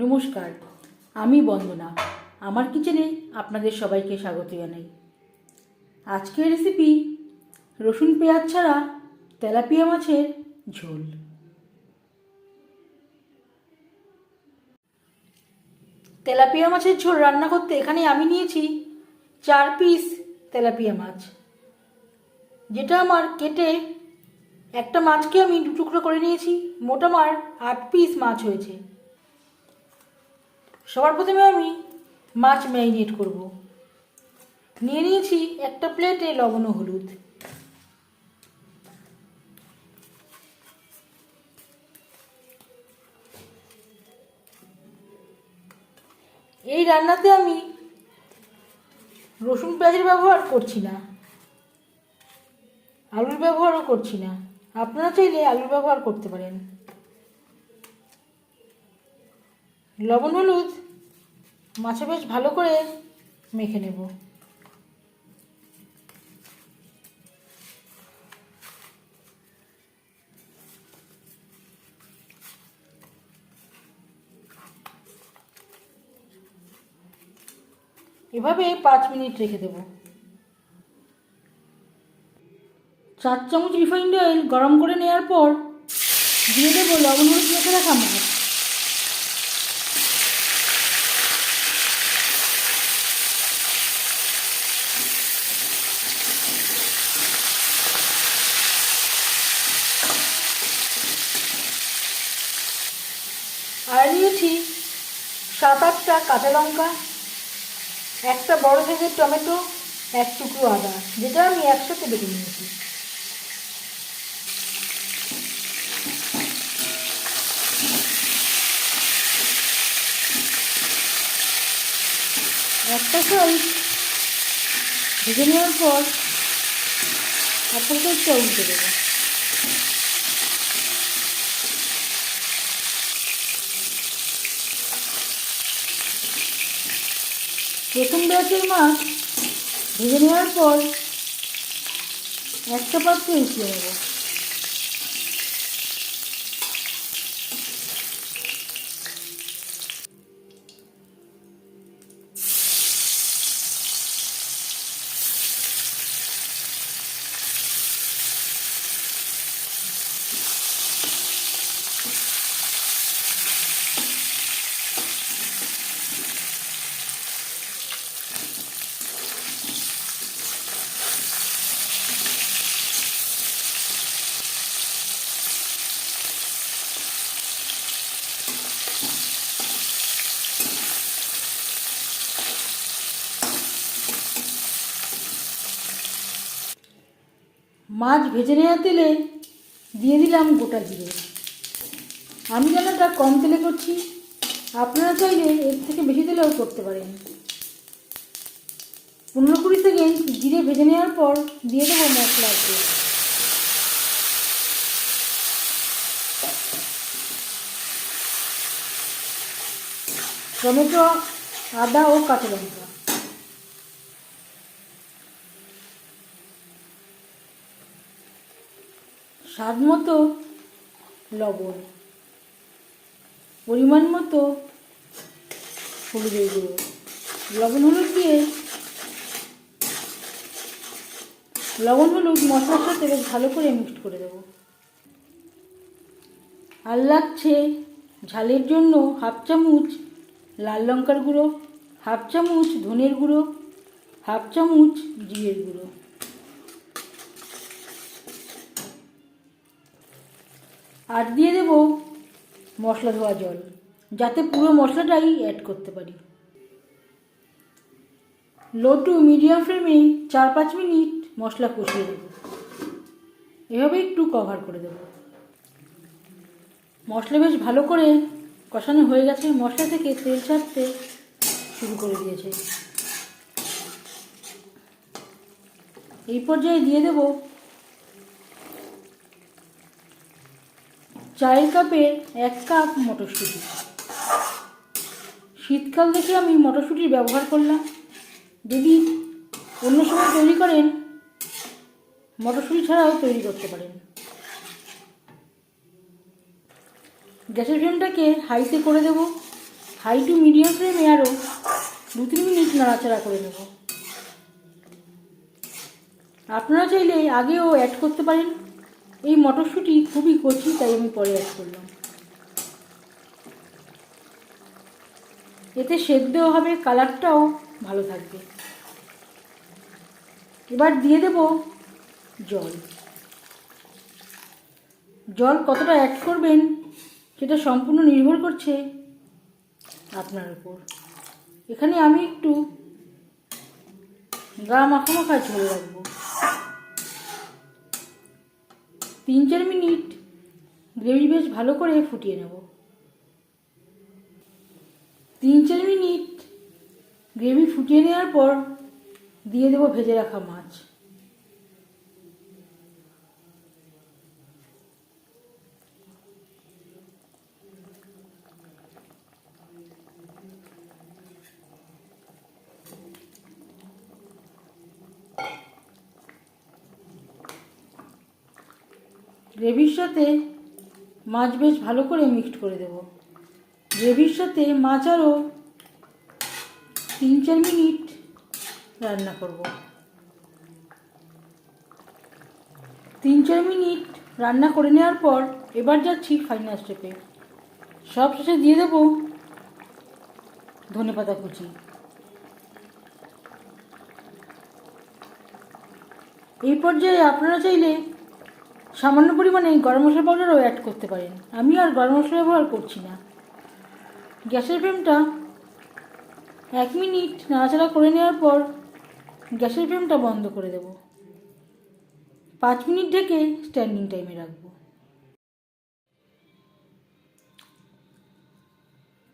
নমস্কার, আমি বন্দনা। আমার কিচেনে আপনাদের সবাইকে স্বাগত জানাই। আজকের রেসিপি রসুন পেঁয়াজ ছাড়া তেলাপিয়া মাছের ঝোল। তেলাপিয়া মাছের ঝোল রান্না করতে এখানে আমি নিয়েছি চার পিস তেলাপিয়া মাছ। যেটা আমার কেটে একটা মাছকে আমি দু টুকরো করে নিয়েছি, মোট আমার আট পিস মাছ হয়েছে। সবার প্রথমে আমি মাছ ম্যারিনেট করব। নিয়ে নিয়েছি একটা প্লেটে লবণ হলুদ। এই রান্নাতে আমি রসুন পেঁয়াজের ব্যবহার করছি না। আলুর ব্যবহারও করছি না। আপনারা চাইলে আলুর ব্যবহার করতে পারেন। লবণ হলুদ মাছে বেশ ভালো করে মেখে নেব। এভাবে পাঁচ মিনিট রেখে দেব। চার চামচ রিফাইন্ড অয়েল গরম করে নেওয়ার পর দিয়ে দেবো লবণ হলুদ মেখে রাখা মাছ আর নিয়েছি সাত আটটা কাঁচা লঙ্কা, একটা বড় সাইজের টমেটো, এক টুকরো আদা, যেটা আমি একসাথে বেটে নিয়েছি। একটা সাইজ ভেজে নেওয়ার পর, একটা উল্টে দেবো। প্রথম ব্যাচের মাছ ভেজে নেওয়ার পর একটা পাত্রে উঠিয়ে নেব মাছ ভেজে নেওয়া তেলে দিয়ে দিলাম গোটা জিরে। আমি যেন রান্নাটা কম তেলে করছি, আপনারা চাইলে এর থেকে বেশি তেলেও করতে পারেন। পনেরো কুড়ি সেকেন্ড জিরে ভেজে নেওয়ার পর দিয়ে দেবো পেস্ট টমেটো, আদা ও কাঁচা লঙ্কা। স্বাদ মতো লবণ, পরিমাণ মতো হলুদের গুঁড়ো। লবণ হলুদ দিয়ে লবণ হলুদ মশলার সাথে বেশ ভালো করে মিক্সড করে দেবো। আর লাগছে ঝালের জন্য হাফ চামচ লাল লঙ্কার গুঁড়ো, হাফ চামচ ধনের গুঁড়ো, হাফ চামচ জিরের গুঁড়ো। আর দিয়ে দেব মশলা ধোয়া জল, যাতে পুরো মশলাটাই অ্যাড করতে পারি। লো টু মিডিয়াম ফ্লেমে চার পাঁচ মিনিট মশলা কষিয়ে দেব। এভাবে একটু কভার করে দেব। মশলা বেশ ভালো করে কষানো হয়ে গেছে। মশলা থেকে তেল ছাড়তে শুরু করে দিয়েছে। এই পর্যায়ে দিয়ে দেব চায়ের কাপে এক কাপ মটরশুঁটি। শীতকাল দেখে আমি মটরশুঁটির ব্যবহার করলাম। যদি অন্য সময় তৈরি করেন, মটরশুঁটি ছাড়াও তৈরি করতে পারেন। গ্যাসের ফ্লেমটাকে হাইতে করে দেব। হাই টু মিডিয়াম ফ্লেমে আরও দু তিন মিনিট নাড়াচাড়া করে নেব। আপনারা চাইলে আগেও অ্যাড করতে পারেন। এই মটরশুঁটি খুবই কচি, তাই আমি পরে অ্যাড করলাম। এতে সেদ্ধ হবে, কালারটাও ভালো থাকবে। এবার দিয়ে দেব জল। জল কতটা অ্যাড করবেন, সেটা সম্পূর্ণ নির্ভর করছে আপনার উপর। এখানে আমি একটু গা মাখা মাখা ঝোল রাখব। তিন চার মিনিট গ্রেভি বেশ ভালো করে ফুটিয়ে নেব। তিন চার মিনিট গ্রেভি ফুটিয়ে নেওয়ার পর দিয়ে দেবো ভেজে রাখা মাছ। গ্রেভির সাথে মাছ বেশ ভালো করে মিক্সড করে দেব। গ্রেভির সাথে মাছ আরও তিন চার মিনিট রান্না করব। তিন চার মিনিট রান্না করে নেওয়ার পর এবার যাচ্ছি ফাইনাল স্টেপে সব শেষে দিয়ে দেবো ধনে পাতা কুচি। এই পর্যায়ে আপনারা চাইলে সামান্য পরিমাণে গরম মশলা পাউডারও অ্যাড করতে পারেন। আমি আর গরম মশলা ব্যবহার করছি না। গ্যাসের ফ্লেমটা এক মিনিট নাড়াচাড়া করে নেওয়ার পর গ্যাসের ফ্লেমটা বন্ধ করে দেব। পাঁচ মিনিট ঢেকে স্ট্যান্ডিং টাইমে রাখব।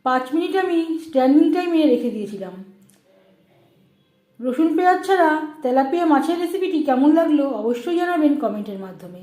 পাঁচ মিনিট আমি স্ট্যান্ডিং টাইমে রেখে দিয়েছিলাম। রসুন পেঁয়াজ ছাড়া তেলাপিয়া মাছের রেসিপিটি কেমন লাগল অবশ্যই জানাবেন কমেন্টের মাধ্যমে।